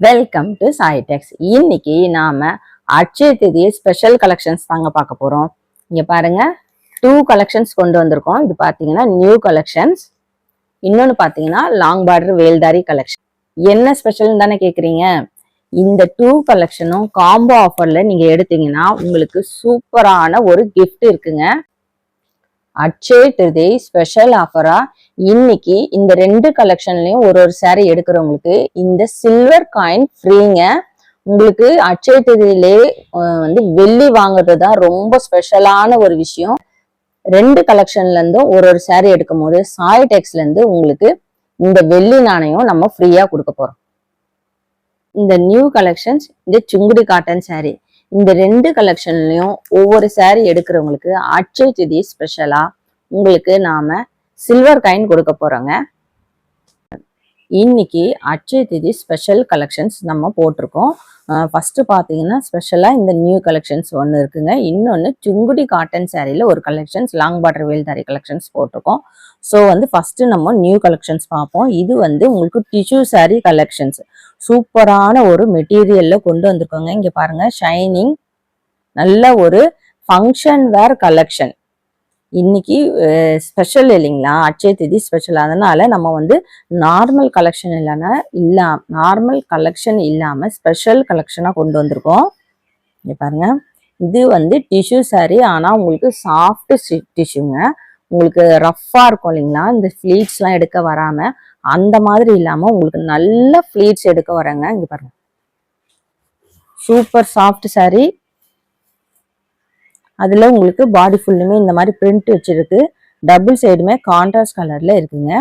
Welcome to சாய்டெக்ஸ் இன்னைக்கு நாம அட்சய திதி ஸ்பெஷல் கலெக்ஷன்ஸ் தாங்க பார்க்க போறோம். இங்க பாருங்க டூ கலெக்ஷன்ஸ் கொண்டு வந்திருக்கோம். இது பாத்தீங்கன்னா நியூ கலெக்ஷன்ஸ் இன்னொன்னு பாத்தீங்கன்னா லாங் பார்டர் வேல்தாரி கலெக்ஷன் என்ன ஸ்பெஷல்னு தானே கேக்குறீங்க? இந்த டூ கலெக்ஷனும் காம்போ ஆஃபர்ல நீங்க எடுத்தீங்கன்னா உங்களுக்கு சூப்பரான ஒரு கிஃப்ட் இருக்குங்க. அட்சய திருதி ஸ்பெஷல் ஆஃபரா இன்னைக்கு இந்த ரெண்டு கலெக்ஷன்லயும் ஒரு ஒரு saree எடுக்கிறவங்களுக்கு இந்த சில்வர் காயின் ஃப்ரீங்க உங்களுக்கு அட்சய தேதியிலே வந்து வெள்ளி வாங்குறது தான் ரொம்ப ஸ்பெஷலான ஒரு விஷயம். ரெண்டு கலெக்ஷன்ல இருந்தும் ஒரு ஒரு saree எடுக்கும் போது சாய் டெக்ஸ்ல இருந்து உங்களுக்கு இந்த வெள்ளி நாணயம் நம்ம ஃப்ரீயா கொடுக்க போறோம். இந்த நியூ கலெக்ஷன்ஸ் இந்த சுங்குடி காட்டன் saree இந்த ரெண்டு கலெக்ஷன்லயும் ஒவ்வொரு saree எடுக்கிறவங்களுக்கு அட்சய திதி ஸ்பெஷலா உங்களுக்கு நாம சில்வர் காயின் கொடுக்க போகிறோங்க இன்னைக்கு அச்சய திதி ஸ்பெஷல் கலெக்ஷன்ஸ் நம்ம போட்டிருக்கோம். ஃபஸ்ட்டு பார்த்தீங்கன்னா ஸ்பெஷலாக இந்த நியூ கலெக்ஷன்ஸ் ஒன்று இருக்குங்க. இன்னொன்று சுங்குடி காட்டன் சாரியில் ஒரு collections long border Veldhari collections போட்டிருக்கோம். ஸோ வந்து ஃபஸ்ட்டு நம்ம நியூ கலெக்ஷன்ஸ் பார்ப்போம். இது வந்து உங்களுக்கு டிஷ்யூ saree கலெக்ஷன்ஸ் சூப்பரான ஒரு மெட்டீரியலில் கொண்டு வந்திருக்கோங்க. இங்கே பாருங்கள் ஷைனிங் நல்ல ஒரு ஃபங்க்ஷன் வேர் கலெக்ஷன் இன்னைக்கு ஸ்பெஷல் இல்லைங்களா? அட்சய திதி ஸ்பெஷல் அதனால நம்ம வந்து நார்மல் கலெக்ஷன் இல்லைன்னா இல்லா நார்மல் கலெக்ஷன் இல்லாம ஸ்பெஷல் கலெக்ஷனா கொண்டு வந்திருக்கோம். இங்க பாருங்க. இது வந்து டிஷ்யூ சாரி ஆனா உங்களுக்கு சாஃப்ட் டிஷ்யூங்க உங்களுக்கு ரஃப்பாக இருக்கும் இல்லைங்களா? இந்த ஃப்ளீட்ஸ்லாம் எடுக்க வராம அந்த மாதிரி இல்லாம உங்களுக்கு நல்ல ஃபிளீட்ஸ் எடுக்க வரங்க இங்க பாருங்க. சூப்பர் சாஃப்ட் சாரி அதில் உங்களுக்கு பாடி ஃபுல்லுமே இந்த மாதிரி பிரிண்ட் வச்சுருக்கு. டபுள் சைடுமே கான்ட்ராஸ்ட் கலரில் இருக்குங்க.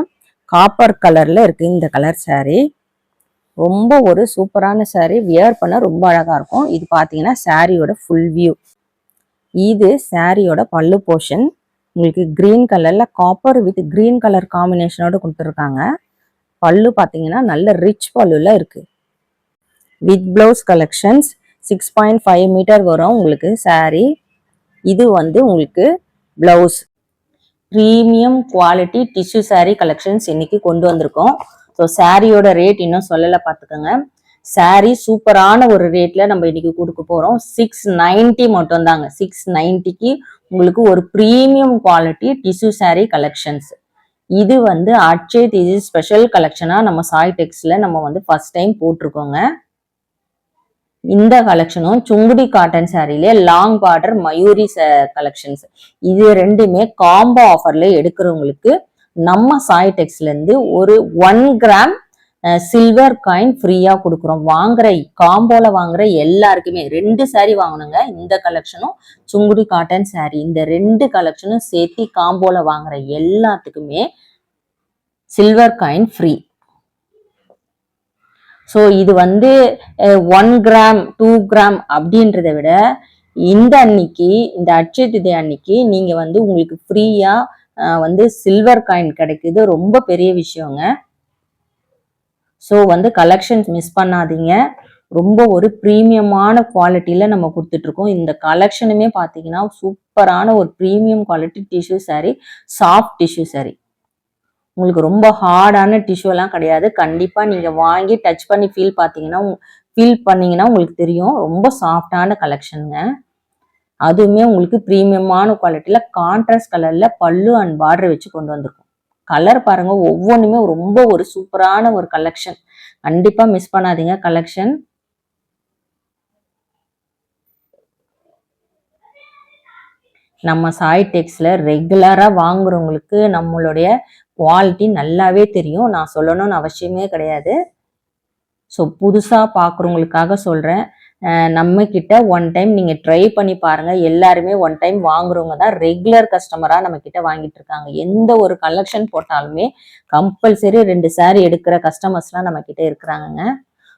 காப்பர் கலரில் இருக்குது இந்த கலர் சாரீ ரொம்ப ஒரு சூப்பரான சாரீ வியர் பண்ண ரொம்ப அழகா இருக்கும். இது பார்த்தீங்கன்னா சாரியோட ஃபுல் வியூ இது சாரியோட பல்லு போர்ஷன் உங்களுக்கு கிரீன் கலரில் காப்பர் வித் கிரீன் கலர் காம்பினேஷனோட கொடுத்துருக்காங்க. பல்லு பார்த்தீங்கன்னா நல்ல ரிச் பல்லுல இருக்குது with blouse collections six point five metre வரும் உங்களுக்கு சாரீ இது வந்து உங்களுக்கு blouse premium quality tissue saree collections இன்னைக்கு கொண்டு வந்திருக்கோம். ஸோ சாரியோட ரேட் இன்னும் சொல்லலை பார்த்துக்கோங்க saree சூப்பரான ஒரு ரேட்ல நம்ம இன்னைக்கு கொடுக்க போறோம். சிக்ஸ் நைன்டி மட்டும் தாங்க சிக்ஸ் நைன்டிக்கு உங்களுக்கு ஒரு premium quality tissue saree collections இது வந்து அட்சய திதி ஸ்பெஷல் கலெக்ஷனா நம்ம சாய் டெக்ஸ்ல நம்ம வந்து ஃபர்ஸ்ட் டைம் போட்டிருக்கோங்க. இந்த கலெக்ஷனும் சுங்குடி காட்டன் சாரிலே லாங் பார்டர் மயூரி கலெக்ஷன்ஸ் இது ரெண்டுமே காம்போ ஆஃபர்ல எடுக்கிறவங்களுக்கு நம்ம சாய் டெக்ஸ்ல இருந்து ஒரு ஒன் கிராம் சில்வர் காயின் ஃப்ரீயா கொடுக்குறோம். வாங்குற காம்போல வாங்குற எல்லாருக்குமே ரெண்டு சாரி வாங்கணுங்க. இந்த கலெக்ஷனும் சுங்குடி காட்டன் சாரி இந்த ரெண்டு கலெக்ஷனும் சேர்த்து காம்போல வாங்குற எல்லாத்துக்குமே சில்வர் காயின் ஃப்ரீ ஸோ இது வந்து ஒன் கிராம் டூ கிராம் அப்படின்றத விட இந்த அன்னைக்கு இந்த அட்சய திதி அன்னைக்கு நீங்கள் வந்து உங்களுக்கு ஃப்ரீயாக வந்து சில்வர் காயின் கிடைக்குது ரொம்ப பெரிய விஷயங்க. ஸோ வந்து கலெக்ஷன்ஸ் மிஸ் பண்ணாதீங்க. ரொம்ப ஒரு ப்ரீமியமான குவாலிட்டியில் நம்ம கொடுத்துட்ருக்கோம். இந்த கலெக்ஷனுமே பார்த்தீங்கன்னா சூப்பரான ஒரு premium quality tissue saree soft tissue saree. உங்களுக்கு ரொம்ப ஹார்டான டிஷ்யூ எல்லாம் கிடையாது. கண்டிப்பா நீங்க வாங்கி டச் பண்ணி ஃபீல் பார்த்தீங்கன்னா ஃபீல் பண்ணீங்கன்னா உங்களுக்கு தெரியும். ரொம்ப சாஃப்டான கலெக்ஷனுங்க அதுவுமே உங்களுக்கு ப்ரீமியமான குவாலிட்டியில கான்ட்ராஸ்ட் கலர்ல பல்லு அண்ட் பார்டர் வச்சு கொண்டு வந்திருக்கும். கலர் பாருங்க ஒவ்வொன்றுமே ரொம்ப ஒரு சூப்பரான ஒரு கலெக்ஷன் கண்டிப்பா மிஸ் பண்ணாதீங்க கலெக்ஷன் நம்ம சாய் டெக்ஸ்ல ரெகுலரா வாங்குறவங்களுக்கு நம்மளுடைய குவாலிட்டி நல்லாவே தெரியும். நான் சொல்லணும்னு அவசியமே கிடையாது. ஸோ புதுசாக பார்க்குறவங்களுக்காக சொல்கிறேன் நம்ம கிட்ட ஒன் டைம் நீங்கள் ட்ரை பண்ணி பாருங்க. எல்லாருமே ஒன் டைம் வாங்குறவங்க தான் ரெகுலர் கஸ்டமராக நம்ம கிட்ட வாங்கிட்டு இருக்காங்க. எந்த ஒரு கலெக்ஷன் போட்டாலுமே கம்பல்சரி ரெண்டு சாரி எடுக்கிற கஸ்டமர்ஸ்லாம் நம்ம கிட்ட இருக்கிறாங்கங்க.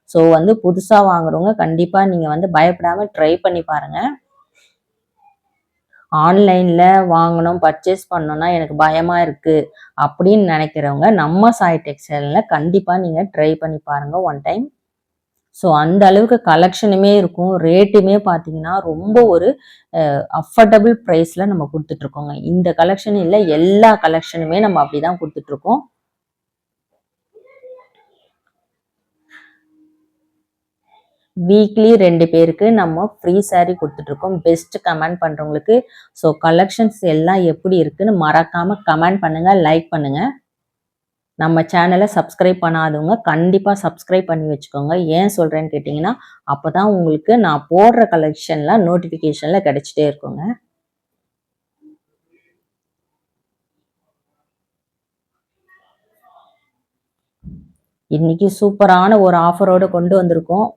ஸோ வந்து புதுசாக வாங்குறவங்க கண்டிப்பாக நீங்கள் வந்து பயப்படாமல் ட்ரை பண்ணி பாருங்கள் ஆன்லைன்ல வாங்கணும் பர்ச்சேஸ் பண்ணணும்னா எனக்கு பயமா இருக்கு அப்படின்னு நினைக்கிறவங்க நம்ம சாய் டெக்ஸ்டைல்ல கண்டிப்பா நீங்க ட்ரை பண்ணி பாருங்க ஒன் டைம் ஸோ அந்த அளவுக்கு கலெக்ஷனுமே இருக்கும். ரேட்டுமே பார்த்தீங்கன்னா ரொம்ப ஒரு அஃபர்டபுள் ப்ரைஸில் நம்ம கொடுத்துட்ருக்கோங்க இந்த கலெக்ஷன் இல்லை எல்லா கலெக்ஷனுமே நம்ம அப்படி தான் இருக்கோம். வீக்லி ரெண்டு பேருக்கு நம்ம ஃப்ரீ saree கொடுத்துட்ருக்கோம். பெஸ்ட் கமெண்ட் பண்ணுறவங்களுக்கு ஸோ கலெக்ஷன்ஸ் எல்லாம் எப்படி இருக்குன்னு மறக்காமல் கமெண்ட் பண்ணுங்கள் லைக் பண்ணுங்கள் நம்ம சேனலை சப்ஸ்கிரைப் பண்ணாதவங்க கண்டிப்பாக சப்ஸ்கிரைப் பண்ணி வச்சுக்கோங்க. ஏன் சொல்கிறேன்னு கேட்டிங்கன்னா அப்போ தான் உங்களுக்கு நான் போடுற கலெக்ஷன்லாம் நோட்டிஃபிகேஷனில் கிடச்சிட்டே இருக்குங்க. இன்னைக்கு சூப்பரான ஒரு ஆஃபரோடு கொண்டு வந்திருக்கோம்.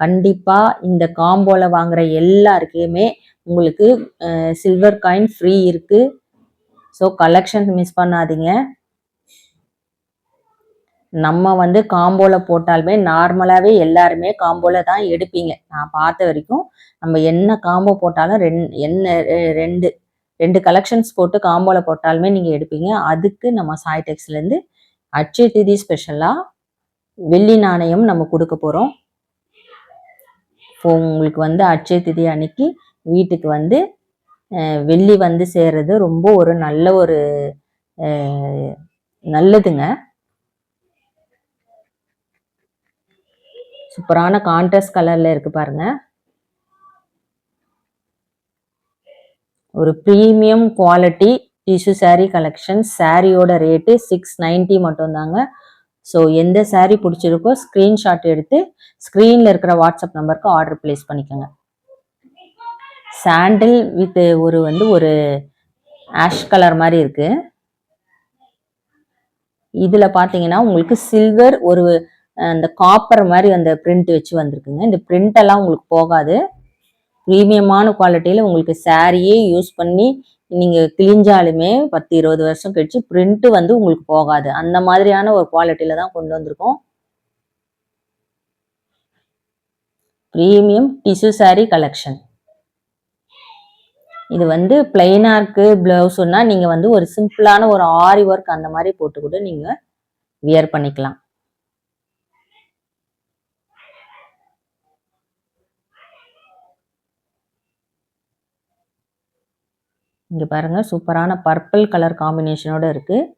கண்டிப்பாக இந்த காம்போல வாங்குற எல்லாருக்குமே உங்களுக்கு சில்வர் காயின் ஃப்ரீ இருக்கு. ஸோ கலெக்ஷன் மிஸ் பண்ணாதீங்க. நம்ம வந்து காம்போல போட்டாலுமே நார்மலாகவே எல்லாருமே காம்போல தான் எடுப்பீங்க. நான் பார்த்த வரைக்கும் நம்ம என்ன காம்போ போட்டாலும் ரெண் என்ன ரெ- ரெண்டு ரெண்டு கலெக்ஷன்ஸ் போட்டு காம்போல போட்டாலுமே நீங்கள் எடுப்பீங்க. அதுக்கு நம்ம சாய்டெக்ஸ்லேருந்து அட்சய திதி ஸ்பெஷலாக வெள்ளி நாணயம் நம்ம கொடுக்க போகிறோம் உங்களுக்கு வந்து அட்சய திதி அன்னைக்கு வீட்டுக்கு வந்து வெள்ளி வந்து சேர்றது ரொம்ப ஒரு நல்ல ஒரு நல்லதுங்க. சூப்பரான கான்ட்ராஸ்ட் கலர்ல இருக்கு பாருங்க. ஒரு premium quality tissue saree collection சாரியோட ரேட்டு சிக்ஸ் நைன்டி மட்டும்தாங்க. ஸோ எந்த சாரீ பிடிச்சிருக்கோ ஸ்க்ரீன்ஷாட் எடுத்து ஸ்க்ரீனில் இருக்கிற வாட்ஸ்அப் நம்பருக்கு ஆர்டர் ப்ளேஸ் பண்ணிக்கோங்க. சாண்டில் வித் ஒரு வந்து ஒரு ஆஷ் கலர் மாதிரி இருக்கு. இதில் பார்த்தீங்கன்னா உங்களுக்கு சில்வர் ஒரு அந்த காப்பர் மாதிரி அந்த பிரிண்ட் வச்சு வந்திருக்குங்க. இந்த பிரிண்ட் எல்லாம் உங்களுக்கு போகாது. ப்ரீமியமான குவாலிட்டியில் உங்களுக்கு சாரியே யூஸ் பண்ணி நீங்கள் கிழிஞ்சாலுமே பத்து இருபது வருஷம் கழிச்சு பிரிண்ட் வந்து உங்களுக்கு போகாது. அந்த மாதிரியான ஒரு குவாலிட்டியில தான் கொண்டு வந்திருக்கோம். ப்ரீமியம் டிஷ்யூ saree கலெக்ஷன் இது வந்து பிளைனா இருக்கு பிளவுஸ்னா நீங்க வந்து ஒரு சிம்பிளான ஒரு ஆரி ஒர்க் அந்த மாதிரி போட்டு கூட நீங்க வியர் பண்ணிக்கலாம். இங்கே பாருங்க சூப்பரான பர்பிள் கலர் காம்பினேஷனோட இருக்குது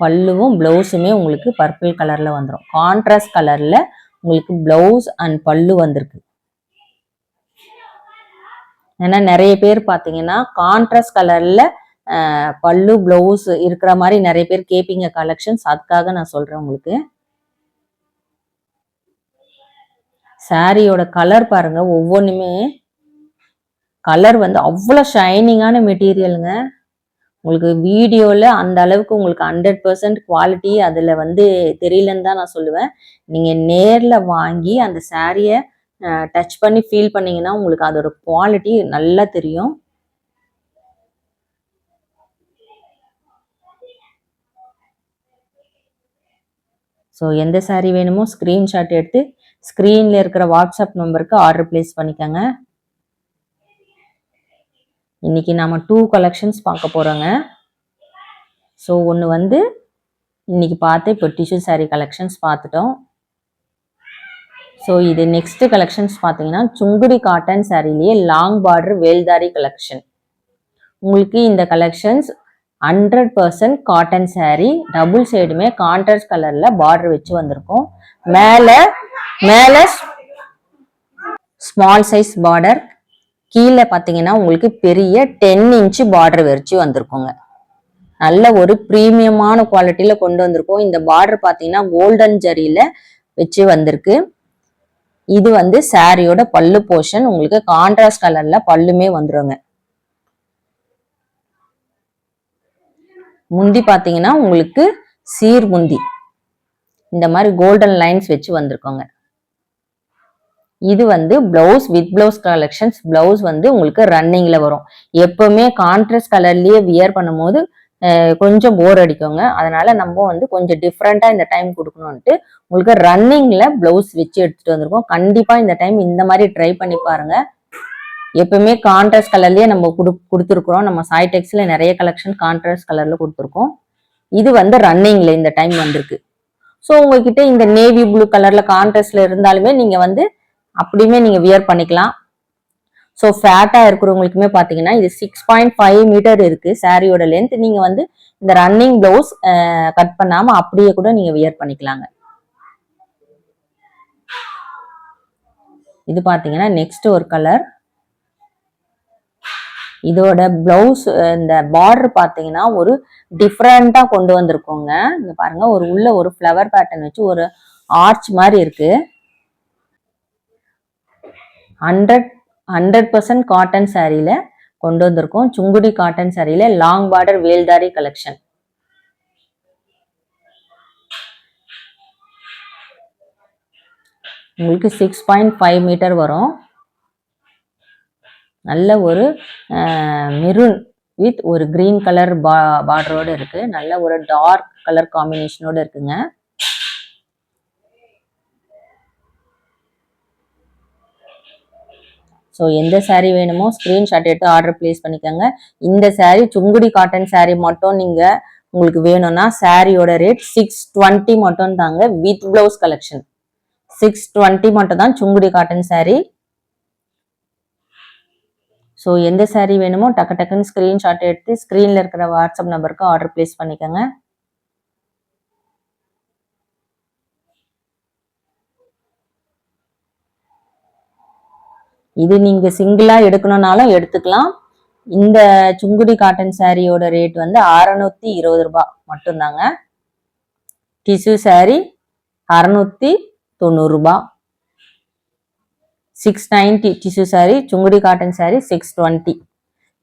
பல்லுவும் ப்ளவுஸுமே உங்களுக்கு பர்பிள் கலரில் வந்துடும் கான்ட்ராஸ்ட் கலரில் உங்களுக்கு ப்ளவுஸ் அண்ட் பல்லு வந்திருக்கு. ஏன்னா நிறைய பேர் பார்த்தீங்கன்னா கான்ட்ராஸ்ட் கலரில் பல்லு ப்ளவுஸ் இருக்கிற மாதிரி நிறைய பேர் கேட்பீங்க கலெக்ஷன்ஸ் அதுக்காக நான் சொல்கிறேன் உங்களுக்கு. சாரியோட கலர் பாருங்கள் ஒவ்வொன்றுமே கலர் வந்து அவ்வளோ ஷைனிங்கான மெட்டீரியலுங்க உங்களுக்கு வீடியோவில் அந்த அளவுக்கு உங்களுக்கு ஹண்ட்ரட் பர்சன்ட் குவாலிட்டி அதில் வந்து தெரியலன்னு தான் நான் சொல்லுவேன். நீங்கள் நேரில் வாங்கி அந்த சாரியை டச் பண்ணி ஃபீல் பண்ணீங்கன்னா உங்களுக்கு அதோட குவாலிட்டி நல்லா தெரியும். ஸோ எந்த saree வேணுமோ ஸ்க்ரீன்ஷாட் எடுத்து ஸ்க்ரீனில் இருக்கிற வாட்ஸ்அப் நம்பருக்கு ஆர்டர் ப்ளேஸ் பண்ணிக்கோங்க. இன்னைக்கு நாம டூ கலெக்ஷன்ஸ் பார்க்க போகிறோங்க ஸோ ஒன்று வந்து இன்னைக்கு பார்த்து இப்போ டிஷ்யூ சாரீ கலெக்ஷன்ஸ் பார்த்துட்டோம். ஸோ இது நெக்ஸ்ட் கலெக்ஷன்ஸ் பார்த்தீங்கன்னா சுங்குடி காட்டன் சாரிலேயே லாங் பார்டர் வேல்தாரி கலெக்ஷன் உங்களுக்கு இந்த collections hundred percent cotton saree double சைடுமே கான்ட்ராஸ்ட் கலரில் பார்டர் வச்சு வந்திருக்கும். மேலே மேலே ஸ்மால் சைஸ் பார்டர் கீழே பார்த்தீங்கன்னா உங்களுக்கு பெரிய டென் இன்ச்சு பார்டர் வரிச்சு வந்திருக்குங்க. நல்ல ஒரு ப்ரீமியமான குவாலிட்டியில கொண்டு வந்திருக்கோம். இந்த பார்டர் பார்த்தீங்கன்னா கோல்டன் ஜரியில வச்சு வந்திருக்கு. இது வந்து சாரியோட பல்லு போர்ஷன் உங்களுக்கு கான்ட்ராஸ்ட் கலர்ல பல்லுமே வந்துருங்க. முந்தி பார்த்தீங்கன்னா உங்களுக்கு சீர் முந்தி. இந்த மாதிரி கோல்டன் லைன்ஸ் வச்சு வந்திருக்கோங்க. இது வந்து blouse with blouse collections blouse வந்து உங்களுக்கு ரன்னிங்ல வரும். எப்பவுமே கான்ட்ராஸ்ட் கலர்லயே வியர் பண்ணும்போது கொஞ்சம் போர் அடிக்குங்க. அதனால நம்ம வந்து கொஞ்சம் டிஃப்ரெண்டா இந்த டைம் கொடுக்கணும்ட்டு உங்களுக்கு ரன்னிங்ல பிளவுஸ் வச்சு எடுத்துட்டு வந்திருக்கோம். கண்டிப்பா இந்த டைம் இந்த மாதிரி ட்ரை பண்ணி பாருங்க. எப்பவுமே கான்ட்ராஸ்ட் கலர்லயே நம்ம கொடு கொடுத்துருக்குறோம். நம்ம சாய்டெக்ஸ்ல நிறைய கலெக்ஷன் கான்ட்ராஸ்ட் கலர்ல கொடுத்துருக்கோம். இது வந்து ரன்னிங்ல இந்த டைம் வந்திருக்கு. ஸோ உங்ககிட்ட இந்த நேவி ப்ளூ கலர்ல கான்ட்ராஸ்ட்ல இருந்தாலுமே நீங்க வந்து அப்படியுமே நீங்க வியர் பண்ணிக்கலாம். ஸோ ஃபேட்டா இருக்கிறவங்களுக்குமே பாத்தீங்கன்னா இது சிக்ஸ் பாயிண்ட் ஃபைவ் மீட்டர் இருக்கு சாரியோட லென்த் நீங்க வந்து இந்த ரன்னிங் ப்ளவுஸ் கட் பண்ணாம அப்படியே கூட நீங்க வியர் பண்ணிக்கலாங்க. இது பார்த்தீங்கன்னா நெக்ஸ்ட் ஒரு கலர் இதோட பிளவுஸ் இந்த பார்டர் பார்த்தீங்கன்னா ஒரு டிஃப்ரெண்டா கொண்டு வந்திருக்கோங்க. இங்க பாருங்க ஒரு உள்ள ஒரு ஃப்ளவர் பேட்டர்ன் வச்சு ஒரு ஆர்ச் மாதிரி இருக்கு. ஹண்ட்ரட் ஹண்ட்ரட் பர்சன்ட் காட்டன் சாரியில கொண்டு வந்திருக்கோம். சுங்குடி காட்டன் சாரியில லாங் பார்டர் வேல்தாரி கலெக்ஷன் உங்களுக்கு சிக்ஸ் பாயிண்ட் ஃபைவ் மீட்டர் வரும். நல்ல ஒரு மெரூன் வித் ஒரு கிரீன் கலர் பா பார்டரோடு இருக்குது நல்ல ஒரு டார்க் கலர் காம்பினேஷனோடு இருக்குங்க. ஸோ எந்த சாரீ வேணுமோ ஸ்க்ரீன்ஷாட் எடுத்து ஆர்டர் ப்ளேஸ் பண்ணிக்கோங்க. இந்த சாரீ சுங்குடி காட்டன் சாரீ மட்டும் நீங்கள் உங்களுக்கு வேணும்னா சாரியோட ரேட் சிக்ஸ் டுவெண்ட்டி மட்டும் தாங்க with blouse collection six twenty மட்டும் தான் சுங்குடி காட்டன் சாரீ ஸோ எந்த சாரீ வேணுமோ டக்கு டக்குன்னு ஸ்க்ரீன்ஷாட் எடுத்து ஸ்க்ரீனில் இருக்கிற வாட்ஸ்அப் நம்பருக்கு ஆர்டர் ப்ளேஸ் பண்ணிக்கோங்க. இது நீங்கள் சிங்கிளாக எடுக்கணும்னாலும் எடுத்துக்கலாம். இந்த சுங்குடி காட்டன் சாரியோட ரேட் வந்து அறநூற்றி இருபது ரூபாய் மட்டும்தாங்க. டிஷ்யூ சாரி அறநூற்றி தொண்ணூறுரூபா six ninety tissue saree Sungudi cotton saree six twenty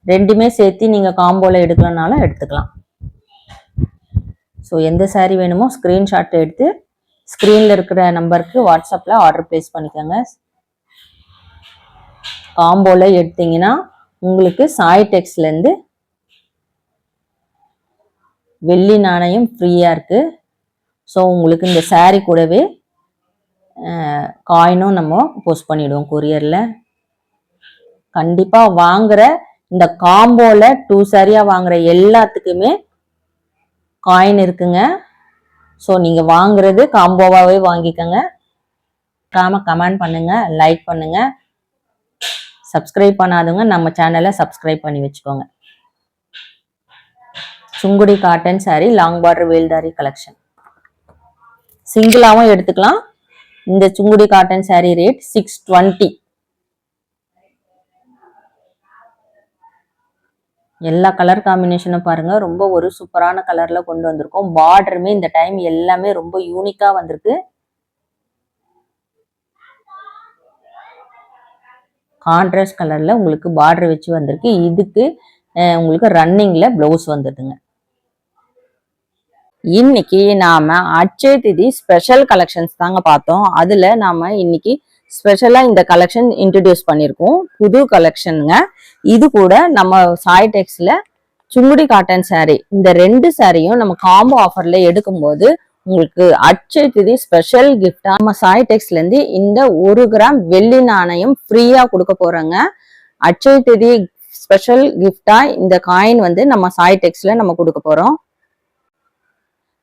ரெண்டுமே சேர்த்து நீங்கள் காம்போவில் எடுக்கலனாலும் எடுத்துக்கலாம். ஸோ எந்த saree வேணுமோ ஸ்க்ரீன்ஷாட் எடுத்து ஸ்க்ரீனில் இருக்கிற நம்பருக்கு வாட்ஸ்அப்பில் ஆர்டர் ப்ளேஸ் பண்ணிக்கோங்க. காம்போவில் எடுத்தீங்கன்னா உங்களுக்கு சாய் டெக்ஸ்லேருந்து வெள்ளி நாணயம் ஃப்ரீயாக இருக்குது ஸோ உங்களுக்கு இந்த saree கூடவே காயினும் நம்ம போஸ்ட் பண்ணிவிடுவோம் கொரியரில் கண்டிப்பாக வாங்குற இந்த காம்போவில் டூ சாரியாக வாங்குற எல்லாத்துக்குமே காயின் இருக்குங்க. ஸோ நீங்கள் வாங்குறது காம்போவாகவே வாங்கிக்கோங்க. காம கமெண்ட் பண்ணுங்க லைக் பண்ணுங்க. சப்ஸ்கிரைப் பண்ணாதவங்க நம்ம சேனலை சப்ஸ்கிரைப் பண்ணி வச்சுக்கோங்க. Sungudi cotton saree long border Veldhari collection சிங்கிளாவும் எடுத்துக்கலாம். இந்த Sungudi cotton saree rate six twenty எல்லா கலர் காம்பினேஷனும் பாருங்க. ரொம்ப ஒரு சூப்பரான கலர்ல கொண்டு வந்திருக்கோம். பார்டருமே இந்த டைம் எல்லாமே ரொம்ப யூனிக்கா வந்திருக்கு. கான்ட்ராஸ்ட் கலரில் உங்களுக்கு பார்டர் வச்சு வந்திருக்கு. இதுக்கு உங்களுக்கு ரன்னிங்கில் ப்ளவுஸ் வந்துடுங்க இன்னைக்கு நாம அச்சய திதி ஸ்பெஷல் கலெக்ஷன்ஸ் தாங்க பார்த்தோம். அதுல நாம இன்னைக்கு ஸ்பெஷலா இந்த கலெக்ஷன் இன்ட்ரடியூஸ் பண்ணியிருக்கோம். புது கலெக்ஷனுங்க இது கூட நம்ம சாய் டெக்ஸ்ல சுங்குடி காட்டன் saree. இந்த ரெண்டு சாரியும் நம்ம காம்போ ஆஃபர்ல எடுக்கும்போது உங்களுக்கு அட்சய திதி ஸ்பெஷல் கிஃப்டா நம்ம சாய் டெக்ஸ்ல இருந்து இந்த ஒரு கிராம் வெள்ளி நாணயம் ஃப்ரீயா கொடுக்க போறோங்க. அட்சய திதி ஸ்பெஷல் கிஃப்டா இந்த காயின் வந்து நம்ம சாய் டெக்ஸ்ல நம்ம கொடுக்க போறோம்.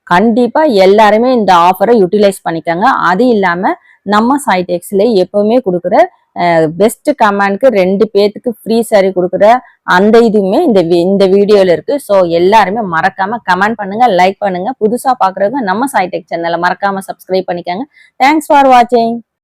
கண்டிப்பா எல்லாருமே இந்த ஆஃபரை யூட்டிலைஸ் பண்ணிக்கோங்க. அது இல்லாம நம்ம சைடெக்ஸ்ல எப்பவுமே கொடுக்குற பெஸ்ட் கமெண்ட்க்கு ரெண்டு பேத்துக்கு ஃப்ரீ சாரி கொடுக்குற அந்த இதுவுமே இந்த வி- இந்த வீடியோல இருக்கு. ஸோ எல்லாருமே மறக்காம கமெண்ட் பண்ணுங்க லைக் பண்ணுங்க. புதுசா பாக்குறவங்க நம்ம சாய்டெக் சேனலை மறக்காம சப்ஸ்கிரைப் பண்ணிக்கோங்க. தேங்க்ஸ் ஃபார் வாட்சிங்